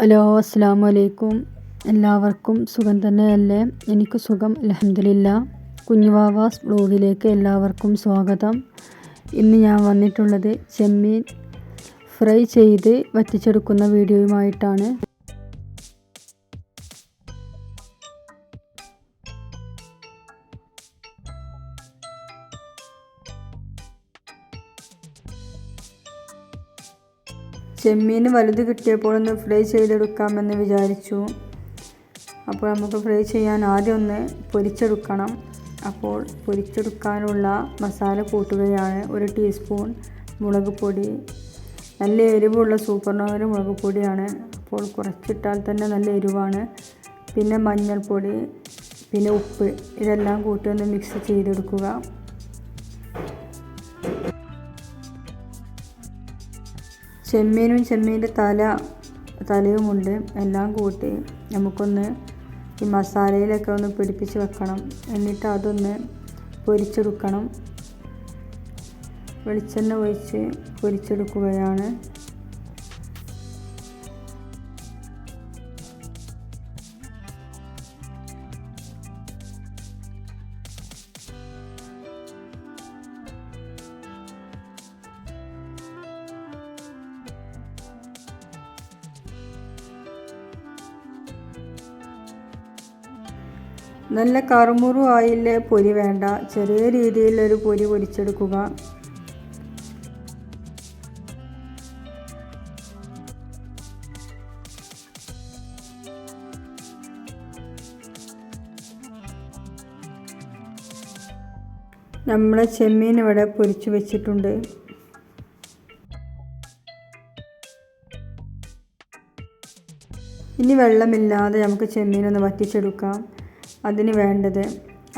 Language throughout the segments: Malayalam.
ഹലോ അസ്സാം വലൈക്കും എല്ലാവർക്കും സുഖം തന്നെയല്ലേ? എനിക്ക് സുഖം അലഹമില്ല കുഞ്ഞുവാവാസ് ബ്ലോഗിലേക്ക് എല്ലാവർക്കും സ്വാഗതം. ഇന്ന് ഞാൻ വന്നിട്ടുള്ളത് ചെമ്മീൻ ഫ്രൈ ചെയ്ത് വറ്റിച്ചെടുക്കുന്ന വീഡിയോയുമായിട്ടാണ്. ചെമ്മീൻ വലുത് കിട്ടിയപ്പോൾ ഒന്ന് ഫ്രൈ ചെയ്തെടുക്കാമെന്ന് വിചാരിച്ചു. അപ്പോൾ നമുക്ക് ഫ്രൈ ചെയ്യാൻ ആദ്യം ഒന്ന് പൊരിച്ചെടുക്കണം. അപ്പോൾ പൊരിച്ചെടുക്കാനുള്ള മസാല കൂട്ടുകയാണ് ഒരു ടീസ്പൂൺ മുളക് പൊടി. നല്ല എരിവുള്ള സൂപ്പർ നോവൽ മുളക് പൊടിയാണ്. അപ്പോൾ കുറച്ചിട്ടാൽ തന്നെ നല്ല എരിവാണ്. പിന്നെ മഞ്ഞൾപ്പൊടി പിന്നെ ഉപ്പ് ഇതെല്ലാം കൂട്ടി ഒന്ന് മിക്സ് ചെയ്തെടുക്കുക. ചെമ്മീനും ചെമ്മീന്റെ തല തലയുമുണ്ട്. എല്ലാം കൂട്ടി നമുക്കൊന്ന് ഈ മസാലയിലൊക്കെ ഒന്ന് പിടിപ്പിച്ച് വെക്കണം. എന്നിട്ട് അതൊന്ന് പൊരിച്ചെടുക്കണം. വെളിച്ചെണ്ണ ഒഴിച്ച് പൊരിച്ചെടുക്കുകയാണ്. നല്ല കറുമുറു ആയില്ലേ പൊരി വേണ്ട. ചെറിയ രീതിയിലൊരു പൊരി പൊരിച്ചെടുക്കുക. നമ്മളെ ചെമ്മീൻ ഇവിടെ പൊരിച്ചു വെച്ചിട്ടുണ്ട്. ഇനി വെള്ളമില്ലാതെ നമുക്ക് ചെമ്മീനൊന്ന് വറ്റിച്ചെടുക്കാം. അതിന് വേണ്ടത്.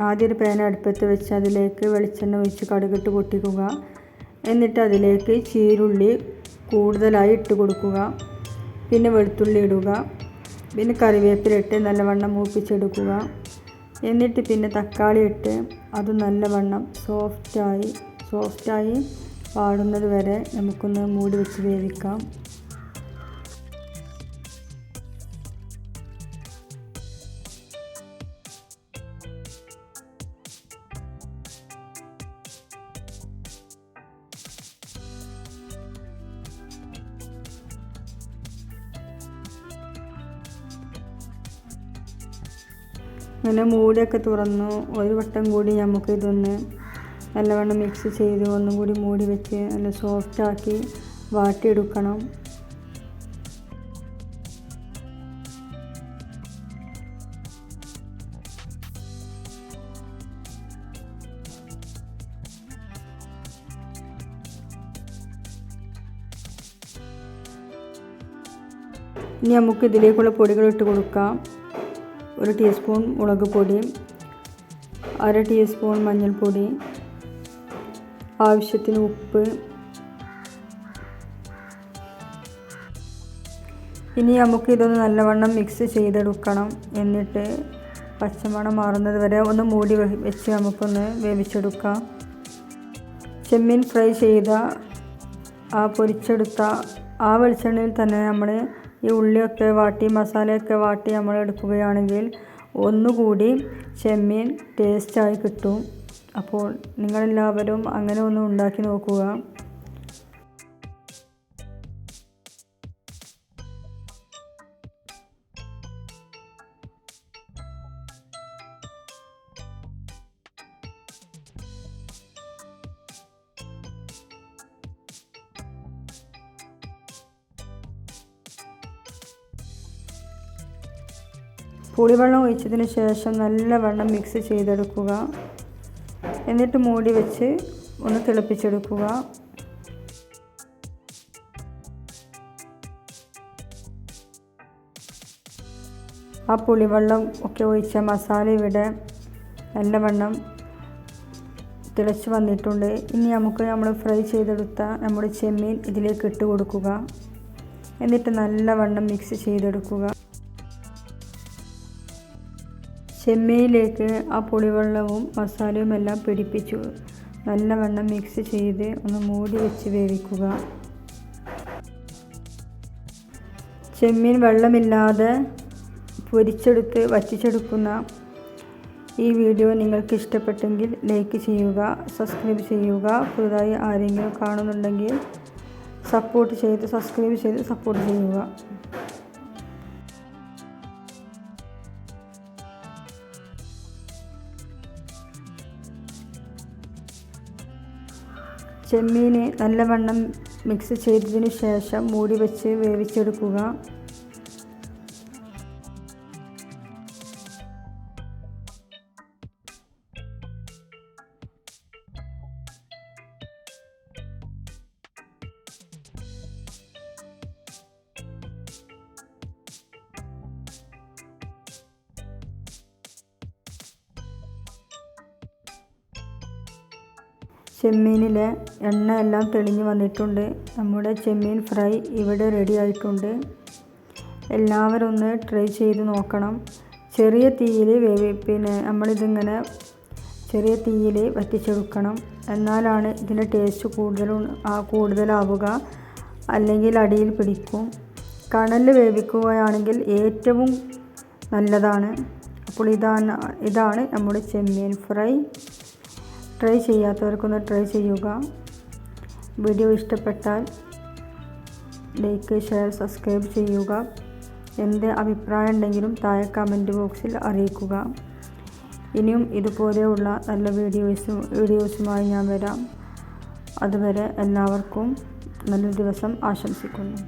ആദ്യം ഒരു പാൻ അടുപ്പത്ത് വെച്ച് അതിലേക്ക് വെളിച്ചെണ്ണ ഒഴിച്ച് കടുകിട്ട് പൊട്ടിക്കുക. എന്നിട്ട് അതിലേക്ക് ചീരുള്ളി കൂടുതലായി ഇട്ട് കൊടുക്കുക. പിന്നെ വെളുത്തുള്ളി ഇടുക. പിന്നെ കറിവേപ്പില കറിവേപ്പിലിട്ട് നല്ലവണ്ണം മൂപ്പിച്ചെടുക്കുക. എന്നിട്ട് പിന്നെ തക്കാളി ഇട്ട് അത് നല്ലവണ്ണം സോഫ്റ്റായി സോഫ്റ്റായി പാടുന്നത് വരെ നമുക്കൊന്ന് മൂടി വെച്ച് വേവിക്കാം. അങ്ങനെ മൂടിയൊക്കെ തുറന്നു. ഒരു വട്ടം കൂടി നമുക്ക് ഇതൊന്ന് നല്ലവണ്ണം മിക്സ് ചെയ്ത്. ഒന്നും കൂടി മൂടി വെച്ച് നല്ല സോഫ്റ്റാക്കി വാട്ടിയെടുക്കണം. ഇനി നമുക്ക് ഇതിലേക്കുള്ള പൊടികൾ ഇട്ട് കൊടുക്കാം. ഒരു ടീസ്പൂൺ മുളക് പൊടി അര ടീസ്പൂൺ മഞ്ഞൾപ്പൊടി ആവശ്യത്തിന് ഉപ്പ്. ഇനി നമുക്ക് ഇതൊന്ന് നല്ലവണ്ണം മിക്സ് ചെയ്തെടുക്കണം. എന്നിട്ട് പച്ചമണം മാറുന്നത് വരെ ഒന്ന് മൂടി വെച്ച് നമുക്കൊന്ന് വേവിച്ചെടുക്കാം. ചെമ്മീൻ ഫ്രൈ ചെയ്ത ആ പൊരിച്ചെടുത്ത ആ വെളിച്ചെണ്ണയിൽ തന്നെ നമ്മൾ ഈ ഉള്ളിയൊക്കെ വാട്ടി മസാലയൊക്കെ വാട്ടി നമ്മൾ എടുക്കുകയാണെങ്കിൽ ഒന്നുകൂടി ചെമ്മീൻ ടേസ്റ്റായി കിട്ടും. അപ്പോൾ നിങ്ങളെല്ലാവരും അങ്ങനെ ഒന്ന് ഉണ്ടാക്കി നോക്കുക. പുളിവെള്ളം ഒഴിച്ചതിന് ശേഷം നല്ല നല്ലവണ്ണം മിക്സ് ചെയ്തെടുക്കുക. എന്നിട്ട് മൂടി വെച്ച് ഒന്ന് തിളപ്പിച്ചെടുക്കുക. ആ പുളിവെള്ളം ഒക്കെ ഒഴിച്ച മസാല ഇവിടെ നല്ല നല്ലവണ്ണം തിളച്ച് വന്നിട്ടുണ്ട്. ഇനി നമുക്ക് നമ്മൾ ഫ്രൈ ചെയ്തെടുത്ത നമ്മുടെ ചെമ്മീൻ ഇതിലേക്ക് ഇട്ട് കൊടുക്കുക. എന്നിട്ട് നല്ല നല്ലവണ്ണം മിക്സ് ചെയ്തെടുക്കുക. ചെമ്മയിലേക്ക് ആ പുളിവെള്ളവും മസാലയും എല്ലാം പിടിപ്പിച്ചു. നല്ലവണ്ണം മിക്സ് ചെയ്ത് ഒന്ന് മൂടി വെച്ച് വേവിക്കുക. ചെമ്മീൻ വെള്ളമില്ലാതെ പൊരിച്ചെടുത്ത് വറ്റിച്ചെടുക്കുന്ന ഈ വീഡിയോ നിങ്ങൾക്ക് ഇഷ്ടപ്പെട്ടെങ്കിൽ ലൈക്ക് ചെയ്യുക സബ്സ്ക്രൈബ് ചെയ്യുക. പുതുതായി ആരെങ്കിലും കാണുന്നുണ്ടെങ്കിൽ സപ്പോർട്ട് ചെയ്ത് സബ്സ്ക്രൈബ് ചെയ്ത് സപ്പോർട്ട് ചെയ്യുക. ചെമ്മീന് നല്ലവണ്ണം മിക്സ് ചെയ്തതിനു ശേഷം മൂടി വെച്ച് വേവിച്ചെടുക്കുക. ചെമ്മീനിലെ എണ്ണ എല്ലാം തെളിഞ്ഞ് വന്നിട്ടുണ്ട്. നമ്മുടെ ചെമ്മീൻ ഫ്രൈ ഇവിടെ റെഡി ആയിട്ടുണ്ട്. എല്ലാവരും ഒന്ന് ട്രൈ ചെയ്ത് നോക്കണം. ചെറിയ തീയിൽ വേവി പിന്നെ നമ്മളിതിങ്ങനെ ചെറിയ തീയിൽ വറ്റിച്ചെടുക്കണം. എന്നാലാണ് ഇതിന്റെ ടേസ്റ്റ് കൂടുതൽ കൂടുതലാവുക. അല്ലെങ്കിൽ അടിയിൽ പിടിക്കും. കണലിൽ വേവിക്കുകയാണെങ്കിൽ ഏറ്റവും നല്ലതാണ്. അപ്പോൾ ഇതാണ് ഇതാണ് നമ്മുടെ ചെമ്മീൻ ഫ്രൈ. ട്രൈ ചെയ്യാത്തവർക്കൊന്ന് ട്രൈ ചെയ്യുക. വീഡിയോ ഇഷ്ടപ്പെട്ടാൽ ലൈക്ക് ഷെയർ സബ്സ്ക്രൈബ് ചെയ്യുക. എന്ത് അഭിപ്രായം ഉണ്ടെങ്കിലും താഴെ കമന്റ് ബോക്സിൽ അറിയിക്കുക. ഇനിയും ഇതുപോലെയുള്ള നല്ല വീഡിയോസും വീഡിയോസുമായി ഞാൻ വരാം. അതുവരെ എല്ലാവർക്കും നല്ലൊരു ദിവസം ആശംസിക്കുന്നു.